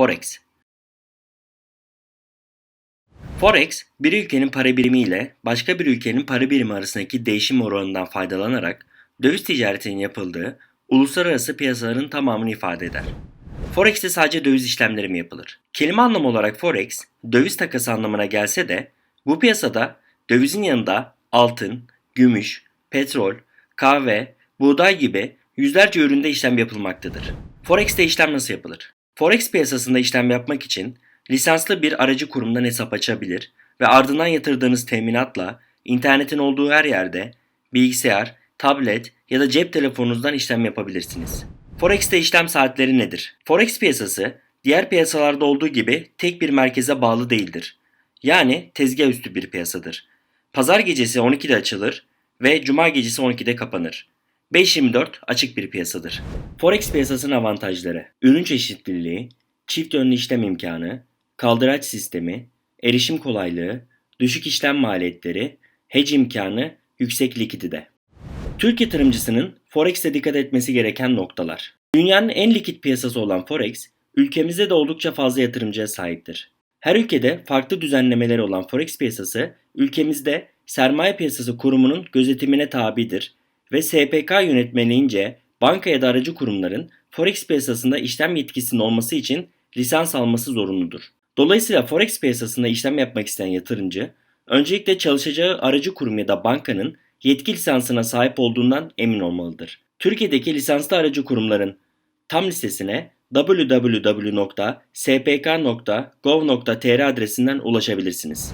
Forex Forex, bir ülkenin para birimi ile başka bir ülkenin para birimi arasındaki değişim oranından faydalanarak döviz ticaretinin yapıldığı uluslararası piyasaların tamamını ifade eder. Forex'te sadece döviz işlemleri mi yapılır? Kelime anlamı olarak Forex, döviz takası anlamına gelse de bu piyasada dövizin yanında altın, gümüş, petrol, kahve, buğday gibi yüzlerce üründe işlem yapılmaktadır. Forex'te işlem nasıl yapılır? Forex piyasasında işlem yapmak için lisanslı bir aracı kurumdan hesap açabilir ve ardından yatırdığınız teminatla internetin olduğu her yerde bilgisayar, tablet ya da cep telefonunuzdan işlem yapabilirsiniz. Forex'te işlem saatleri nedir? Forex piyasası diğer piyasalarda olduğu gibi tek bir merkeze bağlı değildir. Yani tezgah üstü bir piyasadır. Pazar gecesi 12'de açılır ve cuma gecesi 12'de kapanır. 5.24 açık bir piyasadır. Forex piyasasının avantajları Ürün çeşitliliği, çift yönlü işlem imkanı, kaldıraç sistemi, erişim kolaylığı, düşük işlem maliyetleri, hedge imkanı, yüksek likidite. Türk yatırımcısının Forex'te dikkat etmesi gereken noktalar. Dünyanın en likit piyasası olan Forex, ülkemizde de oldukça fazla yatırımcıya sahiptir. Her ülkede farklı düzenlemeleri olan Forex piyasası, ülkemizde Sermaye Piyasası Kurumu'nun gözetimine tabidir ve SPK yönetmeliğince banka ya da aracı kurumların Forex piyasasında işlem yetkisinin olması için lisans alması zorunludur. Dolayısıyla Forex piyasasında işlem yapmak isteyen yatırımcı, öncelikle çalışacağı aracı kurum ya da bankanın yetki lisansına sahip olduğundan emin olmalıdır. Türkiye'deki lisanslı aracı kurumların tam listesine www.spk.gov.tr adresinden ulaşabilirsiniz.